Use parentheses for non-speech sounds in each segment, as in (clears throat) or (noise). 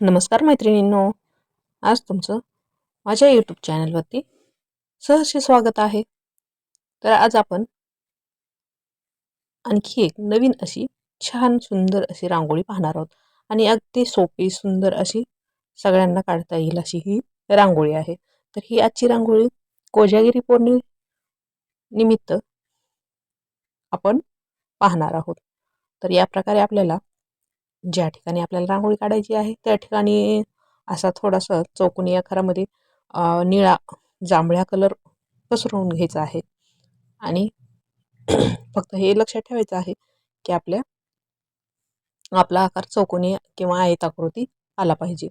नमस्कार मैत्रिणींनो आज तुमचं माझ्या यूट्यूब चॅनलवरती सहर्ष स्वागत आहे. तर आज आपण आणखी एक नवीन अशी छान सुंदर अशी रांगोळी पाहणार आहोत. आणि अगदी सोपी सुंदर अशी सगळ्यांना काढता येईल अशी ही रांगोळी आहे. तर ही आजची रांगोळी कोजागिरी पौर्णि निमित्त आपण पाहणार आहोत. तर या प्रकारे आपल्याला ज्या ठिकाणी आपल्याला रांगोळी काढायची आहे त्या ठिकाणी असा थोडासा चौकोनी आकारामध्ये निळा जांभळ्या कलर पसरवून घ्यायचा आहे. आणि (clears throat) फक्त हे लक्षात ठेवायचं आहे की आपल्या आपला आकार चौकोनी किंवा आयताकृती आला पाहिजे.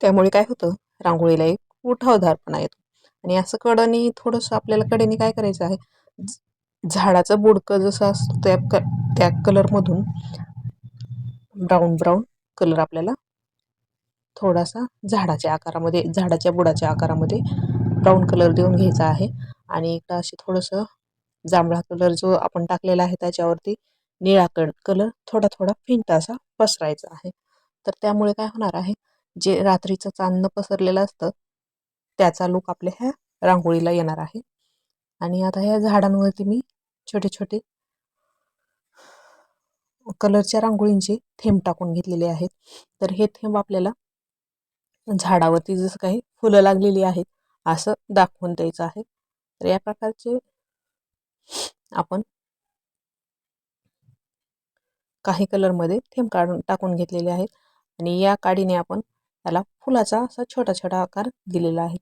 त्यामुळे काय होतं रांगोळीला एक उठावदारपणा येतो. आणि असं कडनी थोडंसं आपल्याला कडेने काय करायचं आहे झाडाचं बुडकं जसं असतं त्या क त्या कलरमधून ब्राऊन ब्राऊन कलर आपल्याला. थोडासा झाडाच्या आकारामध्ये झाडाच्या बुडाच्या आकारामध्ये ब्राऊन कलर देऊन घ्यायचा आहे. आणि इकडं असे थोडंसं जांभळा कलर जो आपण टाकलेला आहे त्याच्यावरती निळा कड कलर थोडा थोडा फिंट असा पसरायचा आहे. तर त्यामुळे काय होणार आहे जे रात्रीचं चांदणं पसरलेलं असतं त्याचा लूक आपल्या ह्या रांगोळीला येणार आहे. आणि आता ह्या झाडांवरती मी छोटे छोटे कलरच्या रांगोळींचे थेंब टाकून घेतलेले आहेत. तर हे थेंब आपल्याला झाडावरती जसं काही फुलं लागलेली आहेत असं दाखवून द्यायचं आहे. तर या प्रकारचे आपण काही कलरमध्ये थेंब काढून टाकून घेतलेले आहेत आणि या काडीने आपण त्याला फुलाचा असा छोटा छोटा आकार दिलेला आहे.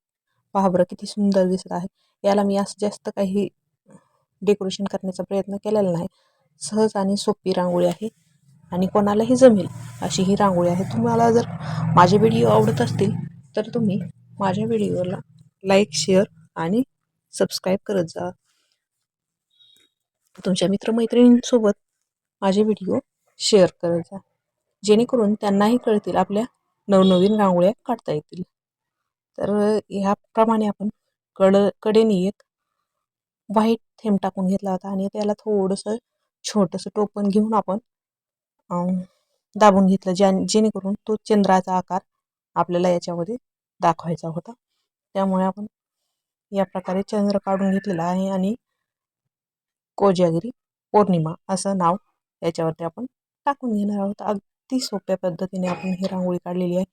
पहा बरं किती सुंदर दिसत आहे. याला मी असं जास्त काही डेकोरेशन करण्याचा प्रयत्न केलेला नाही. सहज आणि सोपी रांगोळी आहे. आणि कोणालाही जमेल अशी ही रांगोळी आहे. तुम्हाला जर माझे व्हिडिओ आवडत असतील तर तुम्ही माझ्या व्हिडिओला लाईक शेअर आणि सबस्क्राईब करत जा. तुमच्या मित्रमैत्रिणींसोबत माझे व्हिडिओ शेअर करत जा. जेणेकरून त्यांनाही कळतील आपल्या नवनवीन रांगोळ्या काढता येतील. तर ह्याप्रमाणे आपण कड कडेने एक व्हाईट थेंब टाकून घेतला होता आणि त्याला थोडंसं छोटंसं टोपण घेऊन आपण दाबून घेतलं. ज्या जेणेकरून तो चंद्राचा आकार आपल्याला याच्यामध्ये दाखवायचा होता. त्यामुळे आपण या प्रकारे चंद्र काढून घेतलेला आहे आणि कोजागिरी पौर्णिमा असं नाव याच्यावरती आपण टाकून घेणार आहोत. अगदी सोप्या पद्धतीने आपण ही रांगोळी काढलेली आहे.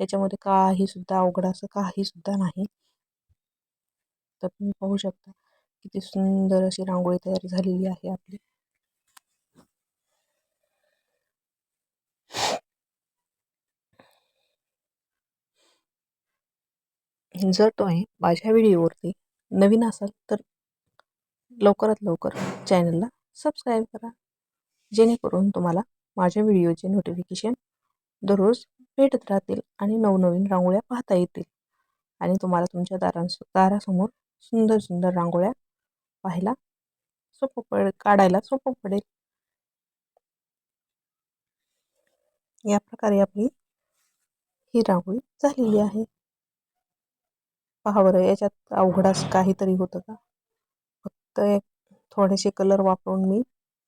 याच्यामध्ये काही सुद्धा अवघड असं काही सुद्धा नाही. तर तुम्ही पाहू शकता किती सुंदर अशी रांगोळी तयार झालेली आहे आपली. जर तुम्ही माझ्या व्हिडिओवरती नवीन असाल तर लवकरात लवकर चॅनलला सबस्क्राईब करा. जेणेकरून तुम्हाला माझ्या व्हिडिओचे नोटिफिकेशन दररोज भेटत राहतील आणि नवनवीन रांगोळ्या पाहता येतील. आणि तुम्हाला तुमच्या दारांस दारासमोर सुंदर सुंदर रांगोळ्या पाहायला सोपं पड काढायला सोपं पडेल. या प्रकारे आपली ही रांगोळी झालेली आहे. पहा बरं याच्यात अवघड असं काहीतरी होतं का? फक्त एक थोडेसे कलर वापरून मी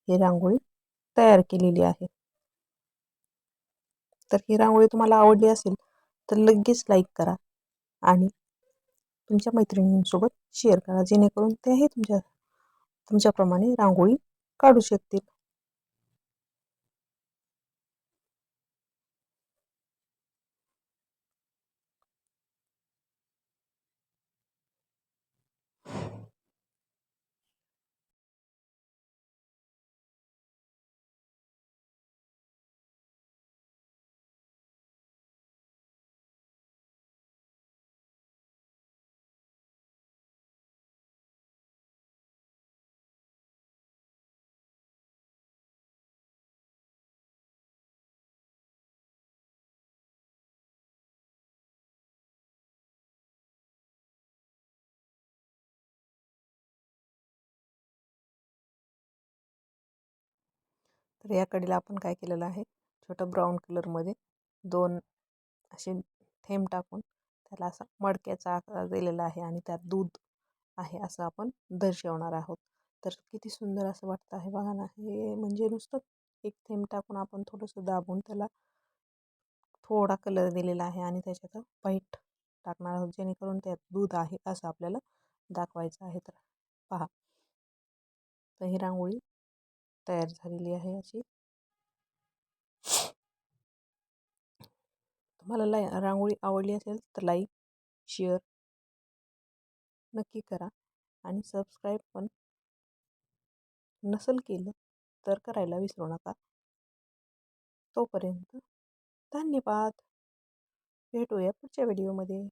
ही रांगोळी तयार केलेली आहे. तर ही रांगोळी तुम्हाला आवडली असेल तर लगेच लाईक करा आणि तुमच्या मैत्रिणींसोबत शेअर करा जेणेकरून त्याही तुमच्या तुमच्याप्रमाणे रांगोळी काढू शकतील. तर या कडीला आपण काय केलेलं आहे? छोटं ब्राऊन कलरमध्ये दोन असे थेंब टाकून त्याला असा मडक्याचा आकार दिलेला आहे आणि त्यात दूध आहे असं आपण दर्शवणार आहोत. तर किती सुंदर असं वाटतं आहे बघा ना हे म्हणजे नुसतं एक थेंब टाकून आपण थोडंसं दाबून त्याला थोडा कलर दिलेला आहे आणि त्याच्यात व्हाईट टाकणार आहोत जेणेकरून त्यात दूध आहे असं आपल्याला दाखवायचं आहे. तर पहा. तर ही रांगोळी तयार झालेली आहे अशी. तुम्हाला लाई रांगोळी आवडली असेल तर लाईक शेअर नक्की करा आणि सबस्क्राईब पण नसेल केलं तर करायला विसरू नका. तोपर्यंत धन्यवाद. भेटूया पुढच्या व्हिडिओमध्ये